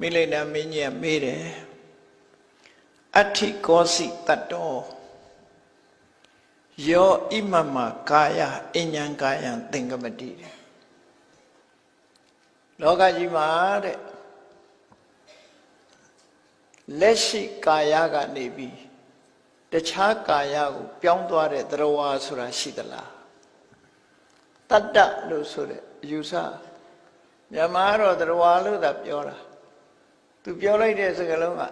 မိလိန်နာမင်းကြီးကမေးတယ်အဋ္ဌိကောစီတတ္တောယောဣမမကာယအញ្ញံကာယံသင်္ကမတိတဲ့လောကကြီးမှာတဲ့လက်ရှိကာယကနေပြီးတခြားကာယကိုပြောင်းသွားတဲ့သရဝါဆိုတာရှိသလားတတ္တလို့ဆိုတဲ့အယူဆမြန်မာကတော့သရဝါလို့သာပြောတာ သူပြောလိုက်တဲ့စကားလုံးက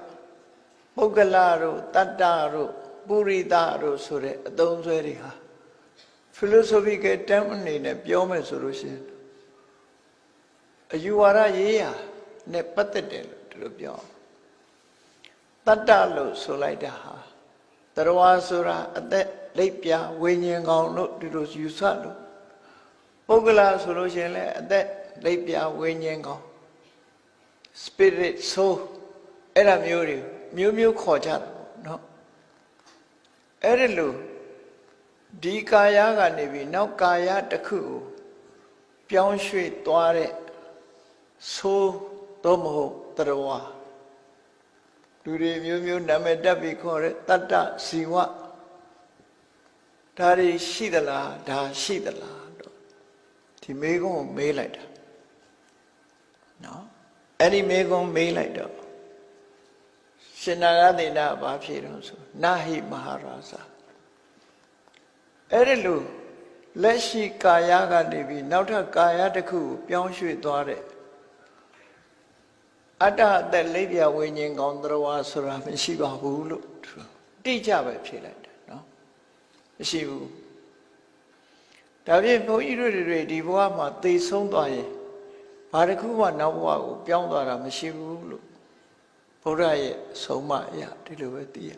ပုဂ္ဂလတို့တတ္တတို့ပုရိသတို့ဆိုတဲ့အသုံးဆွဲတွေဟာ philosophical term အနေနဲ့ပြောမယ်ဆိုလို့ရှိရင်အယူဝါဒရေးရာနဲ့ပတ်သက်တယ်လို့ဒီလိုပြောတတ္တလို့ဆိုလိုက်တာဟာတရဝါဆိုတာအသက်လက်ပြဝိညာဉ်ကောင်လို့ဒီလိုယူဆလို့ပုဂ္ဂလဆိုလို့ရှိရင်လည်းအသက်လက်ပြဝိညာဉ်ကောင် spirit soul အဲ့ဒါမျိုးတွေမျိုးမျိုးခေါ်ကြတာပေါ့နော်အဲ့ဒီလိုဒီကာယကနေပြီးနောက်ကာယတစ်ခုကိုပြောင်းရွှေ့သွားတဲ့ဆိုးတော့မဟုတ်တရဝလူတွေမျိုးမျိုးနာမည်တက်ပြီးခေါ်တဲ့တတ္တဇီဝဒါတွေရှိသလားဒါရှိသလားတော့ဒီမေကုန်းကိုမေးလိုက်တာနော် အဲ့ဒီမေကုန်းမေးလိုက်တော့ရှင်နာဂသေနဘာဖြေတော့ဆိုနာဟိမဟာရာဇာအဲ့ဒီလိုလက်ရှိကာယကနေပြီးနောက်ထပ်ကာယတစ်ခုကိုပြောင်းရွှေ့သွားတဲ့အတ္တအသက်လိပ်ပြဝိညာဉ်ကောင်းသရဝါဆိုတာမရှိပါဘူးလို့တိကျပဲဖြေလိုက်တယ်နော်မရှိဘူးဒါဖြင့်ဘုန်းကြီးတို့တွေဒီဘဝမှာသိဆုံးသွားရင် ဘာတစ်ခုမှနောက်ဘဝကိုပြောင်းသွားတာမရှိဘူးလို့ဘုရားရဲ့ဆုံးမအရာဒီလိုပဲသိရ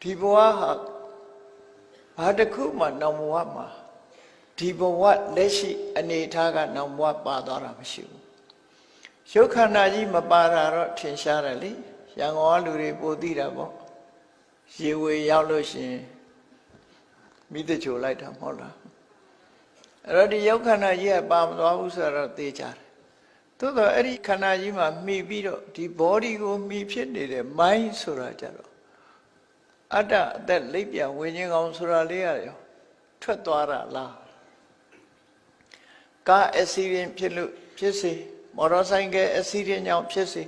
ဒီဘဝဟာဘာတစ်ခုမှနောက်ဘဝမှာဒီဘဝလက်ရှိအနေအထားကနောက်ဘဝပါသွားတာမရှိဘူးရုပ်ခန္ဓာကြီးမပါတာတော့ထင်ရှားတယ်လေရန်ကုန်ကလူတွေပိုသိတာပေါ့ရေဝေရောက်လို့ရှိရင်မိတချိုလိုက်တာမဟုတ်လား အဲ့တော့ဒီရုပ်ခန္ဓာကြီးကပါမသွားဘူးဆိုတော့သိကြတယ်သို့တော့အဲ့ဒီခန္ဓာကြီးမှာမှီပြီးတော့ဒီ body ကိုမှီဖြစ်နေတဲ့ mind ဆိုတာကြတော့အတ္တအသက်လိပ်ပြဝิญဉ်ကောင်ဆိုတာလေးရရောထွက်သွားတာလားကားအစီရင်ဖြစ်လို့ဖြစ်စေမော်တော်ဆိုင်ကယ်အစီရင်ကြောင့်ဖြစ်စေ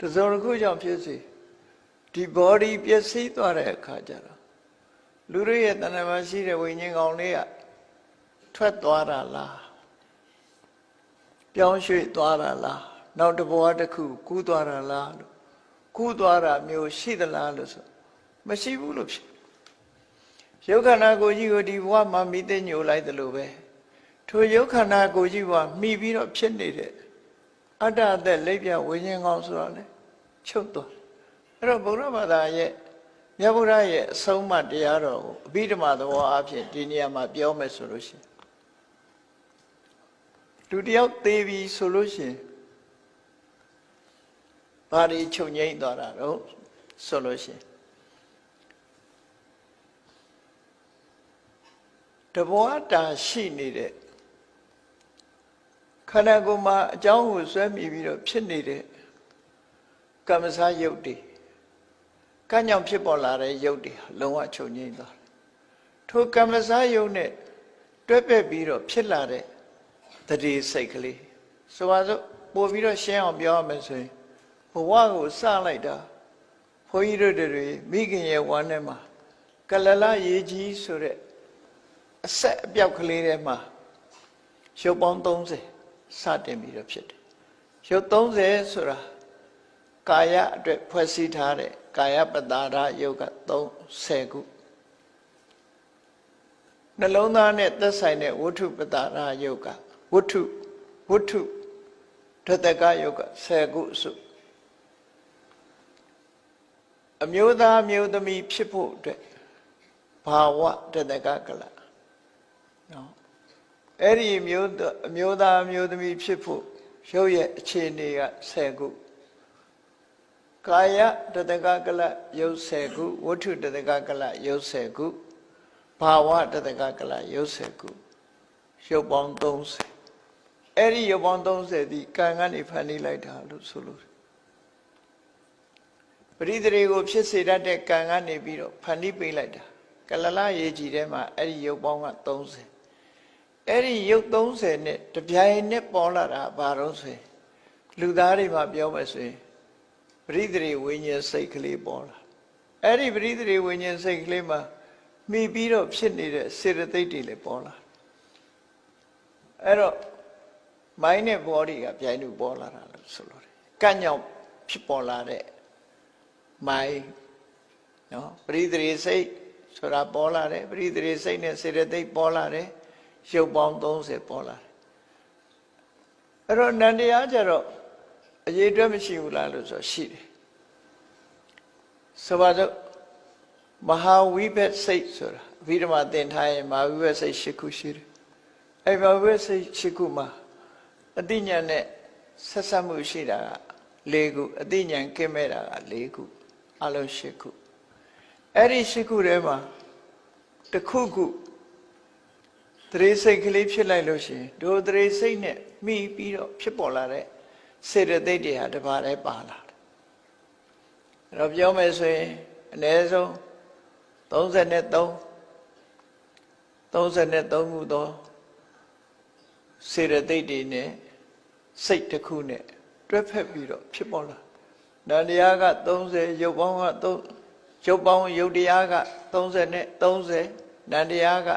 တစုံတစ်ခုကြောင့်ဖြစ်စေဒီ body ပျက်စီးသွားတဲ့အခါကျတော့လူတွေရဲ့တဏ္ဍာမရှိတဲ့ဝิญဉ်ကောင်လေးက ထွက်သွားတာလားပြောင်းရွှေ့သွားတာလားနောက်တစ်ဘဝတစ်ခုကူးသွားတာလားလို့ကူးသွားတာမျိုးရှိသလားလို့ဆိုမရှိဘူးလို့ဖြစ်ရုပ်ခန္ဓာကိုယ်ကြီးကိုဒီဘဝမှာမိသိညိုလိုက်တယ်လို့ပဲထိုရုပ်ခန္ဓာကိုယ်ကြီးဘဝမိပြီးတော့ဖြစ်နေတဲ့အတ္တအသက်လက်ပြဝိညာဉ်ကောင်းဆိုတာလေချုပ်သွားအဲ့တော့ဗုဒ္ဓဘာသာရဲ့မြတ်ဗုဒ္ဓရဲ့အဆုံးအမတရားတော်ကိုအဘိဓမ္မာသဘောအဖြစ်ဒီနေရာမှာပြောမယ်ဆိုလို့ရှိရင် လူတယောက်သေးပြီဆိုလို့ရှိရင်ဘာတွေချုပ်ငိမ့်သွားတာတော့ဆိုလို့ရှိရင်တဘောတာရှိနေတဲ့ခန္ဓာကိုယ်မှာအကြောင်းကိုဆွဲမိပြီးတော့ဖြစ်နေတဲ့ကမ္မစာယုတ်တွေကံ့ကြောင့်ဖြစ်ပေါ်လာတဲ့ယုတ်တွေလုံးဝချုပ်ငိမ့်သွားတယ်ထိုကမ္မစာယုတ်နဲ့တွဲပက်ပြီးတော့ဖြစ်လာတဲ့ တတိစိတ်ကလေးဆိုပါစို့ပို့ပြီးတော့ရှင်းအောင်ပြောရမယ်ဆိုရင်ဘဝကိုစလိုက်တာဘုန်းကြီးတို့တွေမိခင်ရဲ့ဝမ်းထဲမှာကလလရေကြီးဆိုတဲ့အဆက်အပြောက်ကလေးထဲမှာရုပ်ပေါင်း30စတင်ပြီးတော့ဖြစ်တယ်ရုပ်30ဆိုတာကာယအတွက်ဖွဲ့စည်းထားတဲ့ကာယပတာရယုတ်က30ခုနှလုံးသားနဲ့သက်ဆိုင်တဲ့ဝဋ္ထုပတာရယုတ်က ဝဋ္ထုဝဋ္ထုဓတကယုတ်က10ခုစုအမျိုးသားမျိုးသမီးဖြစ်ဖို့အတွက်ဘာဝဓတကကလနော်အဲ့ဒီမျိုးအမျိုးသားမျိုးသမီးဖြစ်ဖို့ရုပ်ရဲ့အခြေအနေက10ခုကာယတတကကလရုပ်10ခုဝဋ္ထုတတကကလရုပ်10ခုဘာဝတတကကလရုပ်10ခုရုပ်ပေါင်း30 အဲ့ဒီရုပ်ပေါင်း30ဒီကံကနေဖန်တီးလိုက်တာလို့ဆိုလို့ပရိသေတွေကိုဖြစ်စေတတ်တဲ့ကံကနေပြီးတော့ဖန်တီးပေးလိုက်တာကလလရေကြီးထဲမှာအဲ့ဒီရုပ်ပေါင်းက30အဲ့ဒီရုပ်30နဲ့တပြိုင်နဲ့ပေါ်လာတာဘာလို့ဆိုရင်လူသားတွေမှာပြောမယ်ဆိုရင်ပရိသေတွေဝိညာဉ်စိတ်ကလေးပေါ်လာအဲ့ဒီပရိသေတွေဝိညာဉ်စိတ်ကလေးမှာမိပြီးတော့ဖြစ်နေတဲ့စေတသိက်တွေလည်းပေါ်လာအဲ့တော့ mind နဲ့ body ကပြိုင်တူပေါ်လာတာလို့ဆိုလို့တယ်ကန့်ညောင်ဖြစ်ပေါ်လာတဲ့ mind နော်ပရိသေစိတ်ဆိုတာပေါ်လာတယ်ပရိသေစိတ်နဲ့စေတသိက်ပေါ်လာတယ်ရုပ်ပေါင်း30ပေါ်လာတယ်အဲ့တော့နန္တရားကြတော့အရေးအတွက်မရှိဘူးလားလို့ဆိုရှိတယ်ဆိုပါတော့မဟာဝိဘတ်စိတ်ဆိုတာအဘိဓမ္မာသင်ထားရင်မဟာဝိဘတ်စိတ်၈ခုရှိတယ်အဲ့မဟာဝိဘတ်စိတ်၈ခုမှာ အတိညာဏ်နဲ့ဆက်ဆက်မှုရှိတာက၄ခုအတိညာဏ်ကင်းမဲ့တာက၄ခုအလုံး၈ခုအဲ့ဒီ၈ခုထဲမှာတစ်ခုခုတရေစိတ်ကလေးဖြစ်လိုက်လို့ရှိရင်ဒိုတရေစိတ်နဲ့မိပြီးတော့ဖြစ်ပေါ်လာတဲ့စေတသိက်တွေဟာတပါးတည်းပါလာတယ်အဲ့တော့ပြောမယ်ဆိုရင်အ ਨੇ ဆုံး33 33ခုသောစေတသိက်တွေနဲ့ စိတ်တစ်ခုနဲ့တွဲဖက်ပြီးတော့ဖြစ်ပေါ်လာနန္တရားက30ရုပ်ပေါင်းက3ရုပ်ပေါင်းရုပ်တရားက30နဲ့30နန္တရားက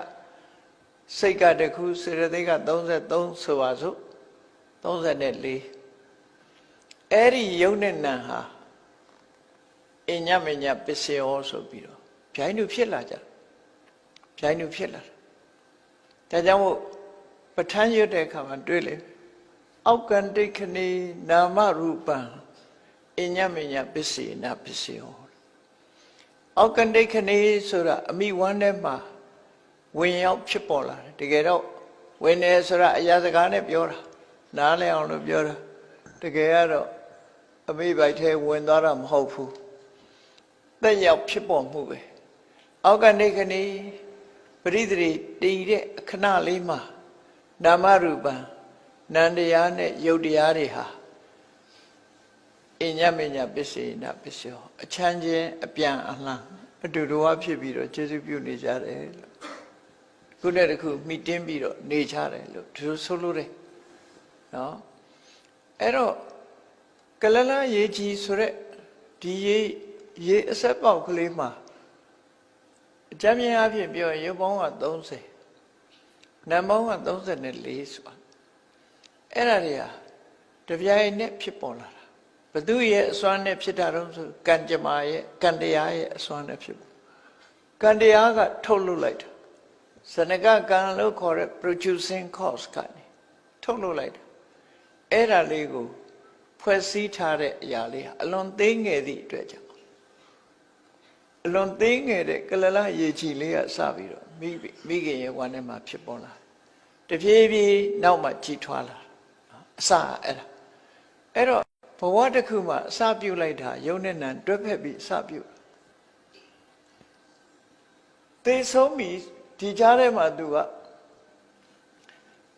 စိတ်ကတစ်ခုစေတသိက်က33ဆိုပါစို့34အဲ့ဒီယုံနဲ့နံဟာအညမညပစ္စယောဆိုပြီးတော့ဗျိုင်းလူဖြစ်လာကြတယ်ဗျိုင်းလူဖြစ်လာတယ်ဒါကြောင့်မို့ပဋ္ဌာန်းရွတ်တဲ့အခါမှာတွေ့လေ အောက်ကံတိခဏီနာမရူပံအညမညပစ္စေနာပစ္စယောအောက်ကံတိခဏီဆိုတာအမိဝမ်းထဲမှာဝင်ရောက်ဖြစ်ပေါ်လာတယ်တကယ်တော့ဝင်နေဆိုတာအရာစကားနဲ့ပြောတာနားလည်အောင်လို့ပြောတာတကယ်ကတော့အမိဘိုက်ထဲဝင်သွားတာမဟုတ်ဘူးတက်ရောက်ဖြစ်ပေါ်မှုပဲအောက်ကနေခဏီပရိသေတည်တဲ့အခဏလေးမှာနာမရူပံ နန္တရားနဲ့ယုတ်တရားတွေဟာအညမညပစ္စေနာပစ္စယောအချမ်းချင်းအပြန်အလှန်အတူတူဝဖြစ်ပြီးတော့ကျေစုပြုနေကြတယ်လို့ခုနဲ့တခုမိတင်းပြီးတော့နေကြတယ်လို့ဒီလိုဆိုလို့တယ်နော်အဲ့တော့ကလလရေကြီးဆိုရက်ဒီရေရေအဆက်ပေါက်ကလေးမှာအကြမ်းမြင်အဖြစ်ပြောရင်ရုပ်ပေါင်းက30နံပေါင်းက34ဆိုတာ အဲ့ဒါတွေကတပြိုင်နက်ဖြစ်ပေါ်လာတာဘသူရဲ့အစွမ်းနဲ့ဖြစ်တာတော့ဆိုကံကြမ္မာရဲ့ကံတရားရဲ့အစွမ်းနဲ့ဖြစ်ကံတရားကထုတ်လုပ်လိုက်တာစနကကံလို့ခေါ်တဲ့ producing cause ကနေထုတ်လုပ်လိုက်တာအဲ့ဒါလေးကိုဖွဲ့စည်းထားတဲ့အရာလေးဟာအလွန်သေးငယ်သည့်အတွက်ကြောင့်အလွန်သေးငယ်တဲ့ကလလရေချီလေးကစပြီးတော့မိမိခင်ရဲ့ဝမ်းထဲမှာဖြစ်ပေါ်လာတဖြည်းဖြည်းနောက်မှကြီးထွားလာ အစအဲ့ဒါအဲ့တော့ဘဝတစ်ခုမှာအစပြုတ်လိုက်တာယုံနဲ့နံတွဲဖက်ပြီးအစပြုတ်သေဆုံးပြီဒီကြားထဲမှာသူက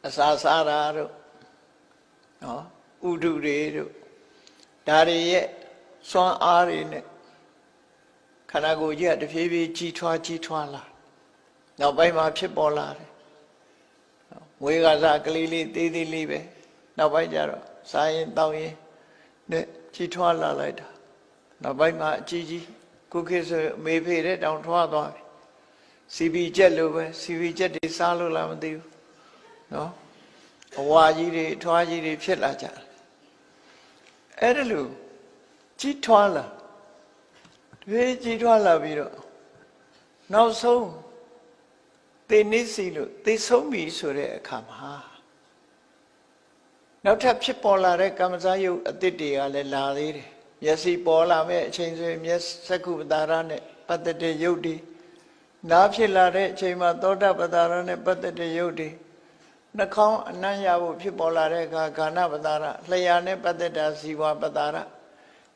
အစာစားတာတို့နော်ဥဒုတွေတို့ဒါတွေရဲ့စွမ်းအားတွေနဲ့ခန္ဓာကိုယ်ကြီးကတဖြည်းဖြည်းကြီးထွားကြီးထွားလာနောက်ပိုင်းမှာဖြစ်ပေါ်လာတယ်ငွေကစားကလေးလေးသေးသေးလေးပဲ နောက်ပိုင်းကျတော့စားရင်တောင်းရင်နဲ့ကြီးထွားလာလိုက်တာနောက်ပိုင်းမှာအကြီးကြီးခုခေတ်ဆိုအမေဖေတဲ့တောင်ထွားသွားပြီစီပီကျက်လိုပဲစီပီကျက်တွေစားလို့လားမသိဘူးနော်အဝါကြီးတွေထွားကြီးတွေဖြစ်လာကြတယ်အဲ့ဒါလို့ကြီးထွားလာတပြေးကြီးထွားလာပြီးတော့နောက်ဆုံးသေနေစီလို့သေဆုံးပြီဆိုတဲ့အခါမှာ နောက်ထပ်ဖြစ်ပေါ်လာတဲ့ကမ္မဇာယုတ်အတိတ်တွေကလည်းလာသေးတယ်မျက်စိပေါ်လာမဲ့အချိန်ဆိုရင်မျက်စက္ခုပတာရနဲ့ပတ်သက်တဲ့ယုတ်တွေနားဖြစ်လာတဲ့အချိန်မှာသောတာပတာရနဲ့ပတ်သက်တဲ့ယုတ်တွေနှာခေါင်းအနံ့ရဖို့ဖြစ်ပေါ်လာတဲ့အခါဂာဏပတာရလျှာနဲ့ပတ်သက်တာဇီဝပတာရ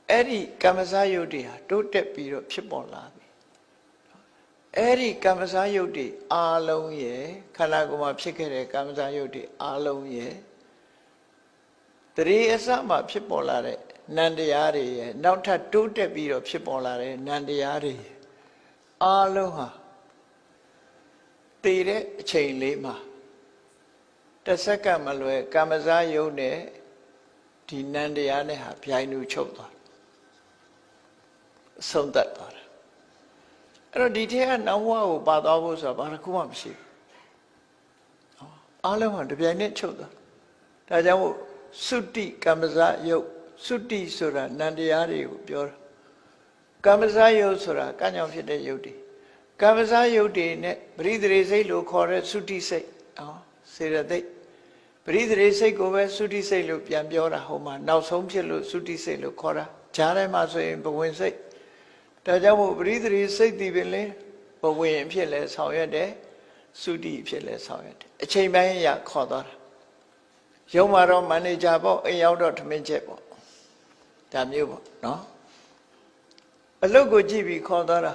အဲ့ဒီကမ္မဇာယုတ်တွေဟာတိုးတက်ပြီးတော့ဖြစ်ပေါ်လာပြီအဲ့ဒီကမ္မဇာယုတ်တွေအာလုံးရဲ့ခန္ဓာကိုယ်မှာဖြစ်ခဲ့တဲ့ကမ္မဇာယုတ်တွေအာလုံးရဲ့ တရေအစမှဖြစ်ပေါ်လာတဲ့နန္တရားတွေရဲ့နောက်ထပ်တိုးတက်ပြီးတော့ဖြစ်ပေါ်လာတဲ့နန္တရားတွေအားလုံးဟာတည်တဲ့အချိန်လေးမှာတစ်စက္ကန့်မလွယ်ကမ္မဇာယုံနဲ့ဒီနန္တရားနဲ့ဟာပြိုင်လူချုပ်သွားတယ်အဆုံးသတ်သွားတယ်အဲ့တော့ဒီထဲကနောက်ဘဝကိုပါသွားဖို့ဆိုတာဘာတစ်ခုမှမရှိဘူးအားလုံးဟာတပြိုင်နက်ချုပ်သွားဒါကြောင့်မို့ သုတိကမ္မဇယုတ်သုတိဆိုတာနန္တရားတွေကိုပြောတာကမ္မဇယုတ်ဆိုတာကံကြောင့်ဖြစ်တဲ့ယုတ်တွေကမ္မဇယုတ်တွေနဲ့ပရိသေစိတ်လို့ခေါ်တဲ့သုတိစိတ်ဟောစေရသိက်ပရိသေစိတ်ကိုပဲသုတိစိတ်လို့ပြန်ပြောတာဟိုမှာနောက်ဆုံးဖြစ်လို့သုတိစိတ်လို့ခေါ်တာဂျားထဲမှာဆိုရင်ဘဝင်စိတ်ဒါကြောင့်မို့ပရိသေစိတ်ဒီပင်လေဘဝင်အဖြစ်လဲဆောင်ရွက်တယ်သုတိအဖြစ်လဲဆောင်ရွက်တယ်အချိန်ပိုင်းရခေါ်သွားတာ ရုံမှာတော့မန်နေဂျာပေါ့အိမ်ရောက်တော့ထမင်းချက်ပေါ့ဒါမျိုးပေါ့နော်အလုပ်ကိုကြည့်ပြီးခေါ်သွားတာ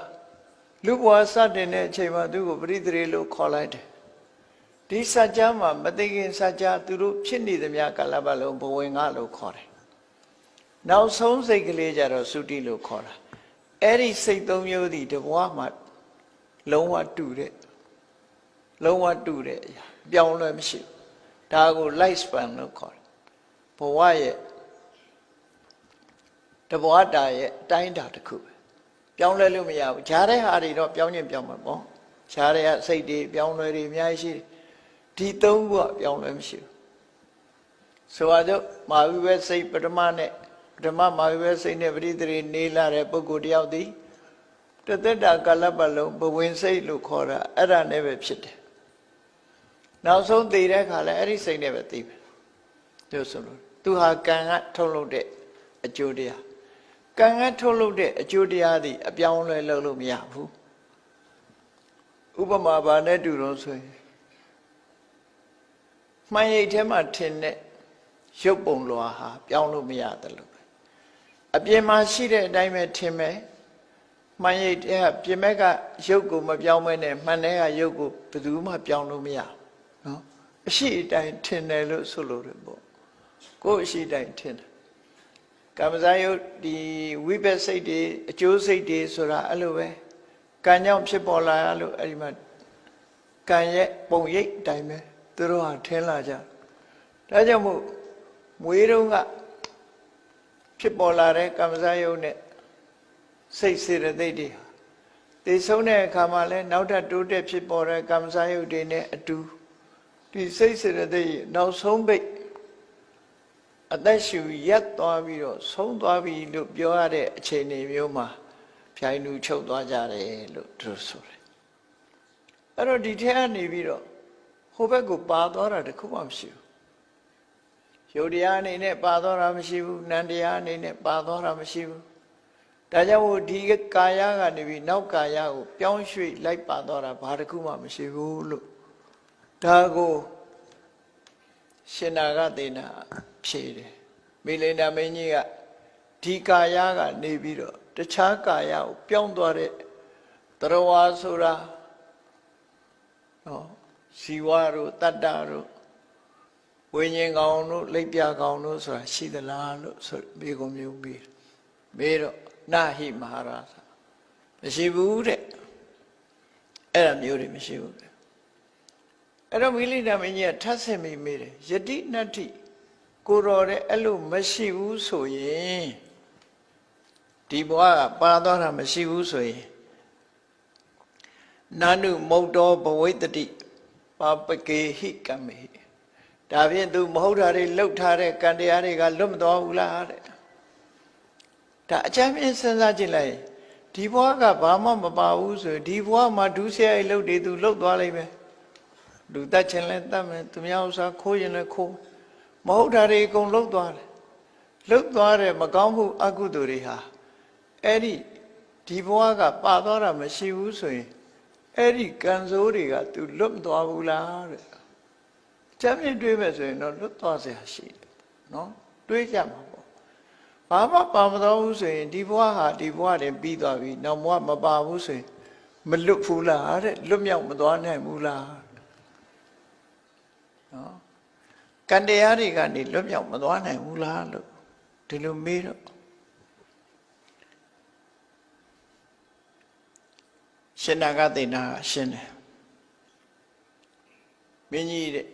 လူဘဝစတင်တဲ့အချိန်မှာသူ့ကိုပရိသေလို့ခေါ်လိုက်တယ်ဒီစัจ जा မှာမသိခင်စัจ जा သူတို့ဖြစ်နေသမျှကာလပတ်လုံးဘဝင်ကလို့ခေါ်တယ်နောက်ဆုံးစိတ်ကလေးကြတော့သုတိလို့ခေါ်တာအဲ့ဒီစိတ်သုံးမျိုးဒီတဘဝမှာလုံးဝတူတဲ့လုံးဝတူတဲ့အရာပြောင်းလဲမရှိဘူး ဒါကို life span လို့ခေါ်တယ်ဘဝရဲ့တဘဝတာရဲ့အတိုင်းတာတစ်ခုပဲပြောင်းလဲလို့မရဘူးဂျားတဲ့ဟာတွေတော့ပြောင်းရင်ပြောင်းမှာပေါ့ဂျားတဲ့ကစိတ်တွေပြောင်းလဲတွေအများကြီးရှိတယ်ဒီသုံးခုကပြောင်းလဲမရှိဘူးဆိုပါတော့မာဝိဝဲစိတ်ပထမနဲ့ပထမမာဝိဝဲစိတ်နဲ့ပရိသေနေလာတဲ့ပုဂ္ဂိုလ်တယောက်သည်တသက်တာကာလပတ်လုံးဘဝင်စိတ်လို့ခေါ်တာအဲ့ဒါနဲ့ပဲဖြစ်တယ် နောက်ဆုံးသိတဲ့အခါလဲအဲ့ဒီစိတ်နဲ့ပဲသိပဲတို့ဆိုလို့သူဟာကံကထုတ်လုပ်တဲ့အကျိုးတရားကံကထုတ်လုပ်တဲ့အကျိုးတရားသည်အပြောင်းလဲလုပ်လို့မရဘူးဥပမာဘာနဲ့တူတော့ဆိုရင်မှန်ရိပ်ထဲမှာထင်တဲ့ရုပ်ပုံလွာဟာပြောင်းလို့မရတယ်လို့ပဲအပြင်မှာရှိတဲ့အတိုင်းပဲထင်မယ်မှန်ရိပ်ထဲကပြင်ဘက်ကရုပ်ကိုမပြောင်းမဲနဲ့မှန်တဲ့ကရုပ်ကိုဘယ်သူမှပြောင်းလို့မရနော် အရှိအတိုင်းထင်တယ်လို့ဆိုလို့တယ်ပေါ့ကိုယ်အရှိတိုင်းထင်တယ်ကာမဇာယုတ်ဒီဝိပက်စိတ်တွေအကျိုးစိတ်တွေဆိုတာအဲ့လိုပဲကံကြောင့်ဖြစ်ပေါ်လာရလို့အဲ့ဒီမှာကံရဲ့ပုံရိပ်အတိုင်းပဲသူတို့ဟာထင်လာကြဒါကြောင့်မို့မွေးတုံးကဖြစ်ပေါ်လာတဲ့ကာမဇာယုတ်နဲ့စိတ်စေတသိက်တွေဟာသိဆုံးတဲ့အခါမှာလဲနောက်ထပ်တိုးတက်ဖြစ်ပေါ်တဲ့ကာမဇာယုတ်တွေနဲ့အတူ ဒီစိတ်စေတသိက်နောက်ဆုံးပိတ်အသက်ရှူရက်သွားပြီးတော့ဆုံးသွားပြီလို့ပြောရတဲ့အခြေအနေမျိုးမှာဖြိုင်လူချုပ်သွားကြတယ်လို့သူဆိုတယ်အဲ့တော့ဒီထဲကနေပြီးတော့ဟိုဘက်ကိုပါသွားတာတခုမှမရှိဘူးယုတ်တရားအနေနဲ့ပါသွားတာမရှိဘူးနန္တရားအနေနဲ့ပါသွားတာမရှိဘူးဒါကြောင့်မို့ဒီကာယကနေပြီးနောက်ကာယကိုပြောင်းရွှေ့လိုက်ပါသွားတာဘာတခုမှမရှိဘူးလို့ ဒါကိုရှင်နာကသေနာဖြေတယ်မိလိန်နာမင်းကြီးကဒီကာယကနေပြီးတော့တခြားကာယကိုပြောင်းသွားတဲ့တရဝါဆိုတာနော်ဇီဝတို့တတ္တတို့ဝိညာဉ်ကောင်တို့လိပ်ပြကောင်တို့ဆိုတာရှိသလားလို့ဆိုပြီးကုန်မျိုးပြီးမေးတော့နာဟိမဟာရာသမရှိဘူးတဲ့အဲ့ဒါမျိုးတွေမရှိဘူးတဲ့ အဲ့တော့မိလိနာမင်းကြီးကထပ်ဆင်မိမေးတယ်ယတိနတ္တိကိုတော်တဲ့အဲ့လိုမရှိဘူးဆိုရင်ဒီဘဝကပါသွားတာမရှိဘူးဆိုရင်နာနုမုတ်တော်ဘဝိတ္တိပါပကေဟိကမေဒါဖြင့်သူမဟုတ်တာတွေလှုပ်ထားတဲ့ကံတရားတွေကလွတ်မသွားဘူးလားတဲ့ဒါအချမ်းမြင်စဉ်းစားကြည့်လိုက်ဒီဘဝကဘာမှမပါဘူးဆိုရင်ဒီဘဝမှာဒုစရိုက်လှုပ်တွေသူလှုပ်သွားလိမ့်မယ် လူတတ်ခြင်းလဲတတ်မယ်သူများဥစ္စာခိုးရင်လည်းခိုးမဟုတ်တာတွေအကုန်လှုပ်သွားတယ်လှုပ်သွားတဲ့မကောင်းမှုအကုသိုလ်တွေဟာအဲ့ဒီဒီဘဝကပါသွားတာမရှိဘူးဆိုရင်အဲ့ဒီကံစိုးတွေက तू လွတ်မသွားဘူးလားတဲ့ချမ်းမြေတွေးမယ်ဆိုရင်တော့လွတ်သွားเสียရှိတယ်နော်တွေးကြမှာပေါ့ဘာမှပါမသွားဘူးဆိုရင်ဒီဘဝဟာဒီဘဝတင်ပြီးသွားပြီနောက်ဘဝမပါဘူးဆိုရင်မလွတ်ဘူးလားတဲ့လွတ်မြောက်မသွားနိုင်ဘူးလား နော်ကံတရားတွေကနေလွတ်မြောက်မသွားနိုင်ဘူးလားလို့ဒီလိုမေးတော့ရှင်နာဂသိနာကရှင်းတယ်မင်းကြီးတဲ့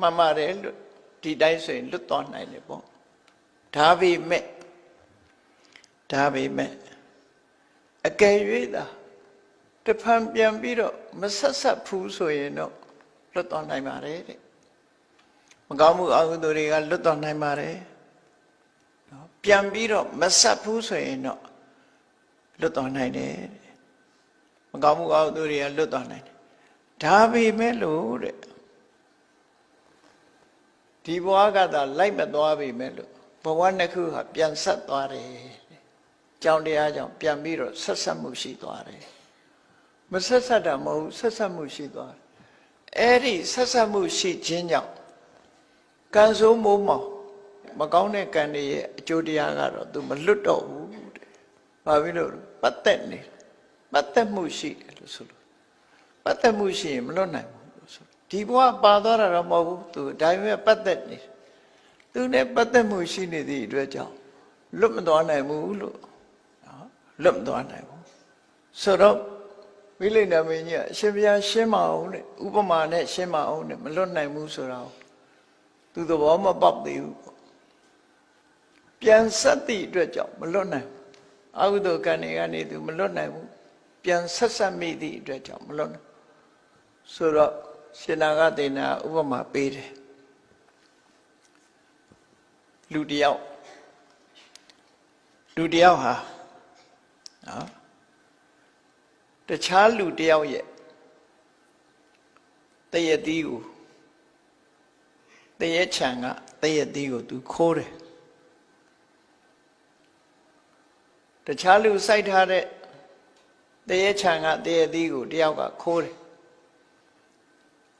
မှန်ပါတယ်လို့ဒီတိုင်းဆိုရင်လွတ်သွားနိုင်တယ်ပေါ့ဒါပေမဲ့ဒါပေမဲ့အကယ်၍သာတဖန်ပြန်ပြီးတော့မဆက်ဆက်ဘူးဆိုရင်တော့လွတ်သွားနိုင်ပါတယ်တဲ့မ ကောင်းမှုအကုသိုလ်တွေကလွတ်သွားနိုင်ပါတယ်နော်ပြန်ပြီးတော့မဆက်ဘူးဆိုရင်တော့လွတ်သွားနိုင်တယ်တဲ့မကောင်းမှုအကုသိုလ်တွေကလွတ်သွားနိုင်တယ်ဒါပေမဲ့လို့တဲ့ဒီဘဝကသာလိုက်မသွားပြီမဲ့လို့ဘဝနှစ်ခုဟာပြန်ဆက်သွားတယ်ကြောင်းတရားကြောင့်ပြန်ပြီးတော့ဆက်ဆက်မှုရှိသွားတယ်မဆက်ဆက်တာမဟုတ်ဘူးဆက်ဆက်မှုရှိသွားတယ်အဲ့ဒီဆက်ဆက်မှုရှိခြင်းကြောင့် ကံဆိုးမိုးမောင်မကောင်းတဲ့ကံတွေရဲ့အကျိုးတရားကတော့ तू မလွတ်တော့ဘူးတဲ့ဘာဖြစ်လို့လဲပတ်သက်နေတယ်ပတ်သက်မှုရှိတယ်လို့ဆိုလို့ပတ်သက်မှုရှိရင်မလွတ်နိုင်ဘူးလို့ဆိုဒီဘဝပါသွားတာတော့မဟုတ်ဘူး तू ဒါပေမဲ့ပတ်သက်နေတယ်သူနဲ့ပတ်သက်မှုရှိနေသည့်အတွက်ကြောင့်လွတ်မသွားနိုင်ဘူးလို့နော်လွတ်မသွားနိုင်ဘူးဆိုတော့ဝိလိဏမင်းကြီးအရှင်ဘုရားရှင်းမအောင်တဲ့ဥပမာနဲ့ရှင်းမအောင်တဲ့မလွတ်နိုင်ဘူးဆိုတော့ သူသဘောမပေါက်သေးဘူးပြန်ဆက်သည့်အတွက်ကြောင့်မလွတ်နိုင်ဘူးအကုသိုလ်ကံတွေကနေသူမလွတ်နိုင်ဘူးပြန်ဆက်ဆက်မိသည့်အတွက်ကြောင့်မလွတ်နိုင်ဆိုတော့ရှင်နာဂတေနာဥပမာပေးတယ်လူတယောက်လူတယောက်ဟာနော်တခြားလူတယောက်ရဲ့တရတိကို တရချံကတရတိကိုသူခိုးတယ်တခြားလူစိုက်ထားတဲ့တရချံကတရတိကိုတယောက်ကခိုးတယ်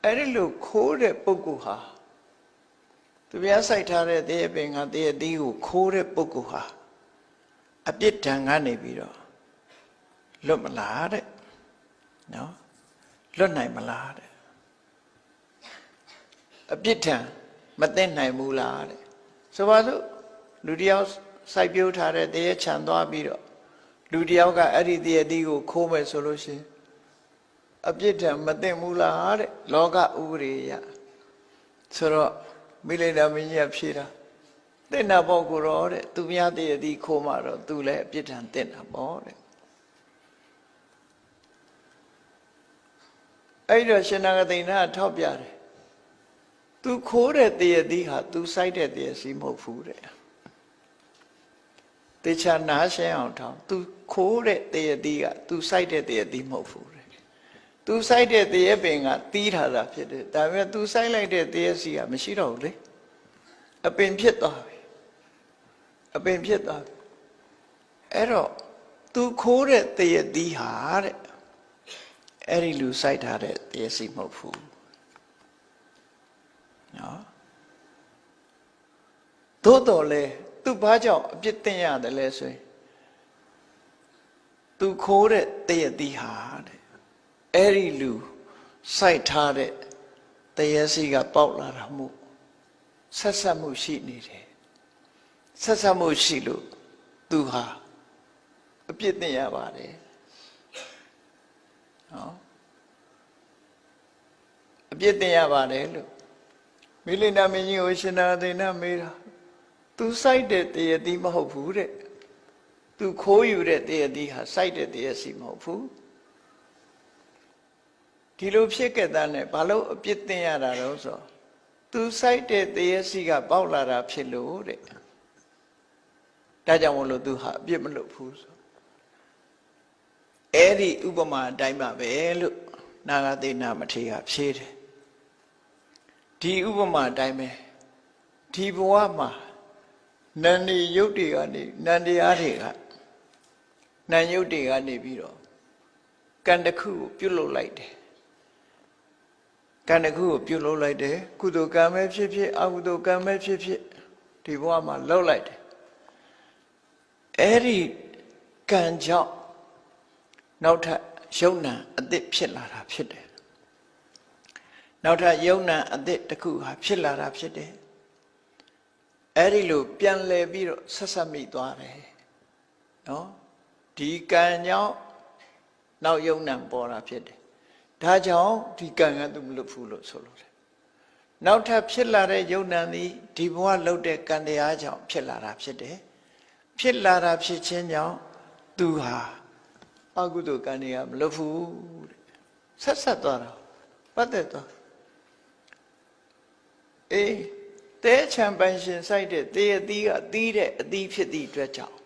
အဲ့ဒီလိုခိုးတဲ့ပုဂ္ဂိုလ်ဟာသူပြားဆိုင်ထားတဲ့တရားပင်ကတရားသီးကိုခိုးတဲ့ပုဂ္ဂိုလ်ဟာအပြစ်ဒဏ်ကနေပြီးတော့လွတ်မလားတဲ့နော်လွတ်နိုင်မလားတဲ့အပြစ်ဒဏ် မသိနိုင်ဘူးလားတဲ့ဆိုပါစို့လူတယောက်စိုက်ပျိုးထားတဲ့တရားခြံသွားပြီးတော့လူတယောက်ကအဲ့ဒီတရားသီးကိုခိုးမယ်ဆိုလို့ရှိရင်အပြစ်ဒဏ်မသိဘူးလားတဲ့လောကဥပဒေရဆိုတော့မိလိန်တော်မင်းကြီးကဖြေတာတင့်တာပေါ့ကိုရောတဲ့သူများတည်းအသည်ခိုးမှတော့သူလည်းအပြစ်ဒဏ်တင့်တာပေါ့တဲ့အဲ့တော့ရှင်နာဂသိဏထောက်ပြတယ် သူခိုးတဲ့တည်းအသည်ဟာသူစိုက်တဲ့တည်းစီမဟုတ်ဘူးတဲ့တေချာနားရှင်းအောင်ထောင်းသူခိုးတဲ့တည်းအသည်ကသူစိုက်တဲ့တည်းအသည်မဟုတ်ဘူးတဲ့သူစိုက်တဲ့တည်းပင်ကတီးထားတာဖြစ်တယ်ဒါပေမဲ့သူစိုက်လိုက်တဲ့တည်းစီကမရှိတော့ဘူးလေအပင်ဖြစ်သွားပြီအပင်ဖြစ်သွားပြီအဲ့တော့သူခိုးတဲ့တည်းအသည်ဟာတဲ့အဲ့ဒီလူစိုက်ထားတဲ့တည်းစီမဟုတ်ဘူး နော်သို့တော်လဲသူဘာကြောင့်အပြစ်တင်ရတယ်လဲဆိုရင်သူခိုးတဲ့တည့်ရတိဟာတဲ့အဲ့ဒီလူစိုက်ထားတဲ့တည့်ရစီကပေါက်လာတာမှုဆက်ဆက်မှုရှိနေတယ်ဆက်ဆက်မှုရှိလို့သူဟာအပြစ်တင်ရပါတယ်နော်အပြစ်တင်ရပါတယ်လို့ မိလိနာမင်းကြီးကိုရှင်နာသိနာမေးတာသူစိုက်တဲ့တရတိမဟုတ်ဘူးတဲ့သူခိုးယူတဲ့တရတိဟာစိုက်တဲ့တရစီမဟုတ်ဘူးဒီလိုဖြစ်ခဲ့တဲ့နဲ့ဘာလို့အပြစ်တင်ရတာတော့ဆိုသူစိုက်တဲ့တရစီကပေါက်လာတာဖြစ်လို့တဲ့ဒါကြောင့်မလို့သူဟာအပြစ်မလုပ်ဘူးဆိုအဲ့ဒီဥပမာအတိုင်းပါပဲလို့နာဂသေနာမထေရဖြေတယ် ဒီဥပမာအတိုင်းပဲဒီဘဝမှာနန္ဒီယုတ်တွေကနေနန္တရားတွေကနန်ယုတ်တွေကနေပြီးတော့ကံတစ်ခုကိုပြုတ်လုလိုက်တယ်ကံတစ်ခုကိုပြုတ်လုလိုက်တယ်ကုသိုလ်ကံပဲဖြစ်ဖြစ်အကုသိုလ်ကံပဲဖြစ်ဖြစ်ဒီဘဝမှာလှုပ်လိုက်တယ်အဲ့ဒီကံကြောင့်နောက်ထပ်ယုံနာအသစ်ဖြစ်လာတာဖြစ်တယ် နောက်ထပ်ယုံနာအသစ်တစ်ခုဟာဖြစ်လာတာဖြစ်တယ်အဲ့ဒီလိုပြန်လဲပြီးတော့ဆက်ဆက်မိသွားတယ်နော်ဒီကံကြောင့်နောက်ယုံနံပေါ်တာဖြစ်တယ်ဒါကြောင့်ဒီကံကသူမလွတ်ဘူးလို့ဆိုလို့တယ်နောက်ထပ်ဖြစ်လာတဲ့ယုံနံသည်ဒီဘဝလှုပ်တဲ့ကံတရားကြောင့်ဖြစ်လာတာဖြစ်တယ်ဖြစ်လာတာဖြစ်ခြင်းကြောင့်သူဟာအကုသိုလ်ကံတွေကမလွတ်ဘူးတဲ့ဆက်ဆက်သွားတာပတ်သက်သွား အေးတဲချံပန်ရှင်ဆိုင်တဲ့တေအသီးကသီးတဲ့အသီးဖြစ်သည့်အတွက်ကြောင့်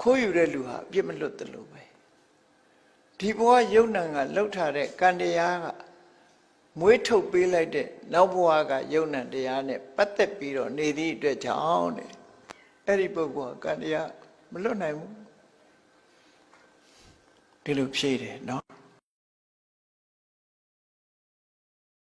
ခိုးယူတဲ့လူဟာအပြစ်မလွတ်တယ်လို့ပဲဒီဘဝယုံနံကလှုပ်ထားတဲ့ကံတရားကမွေးထုတ်ပေးလိုက်တဲ့နောက်ဘဝကယုံနံတရားနဲ့ပတ်သက်ပြီးတော့နေသည့်အတွက်ကြောင့်တဲ့အဲ့ဒီပုဂ္ဂိုလ်ကကံတရားမလွတ်နိုင်ဘူးဒီလိုဖြေးတယ်နော်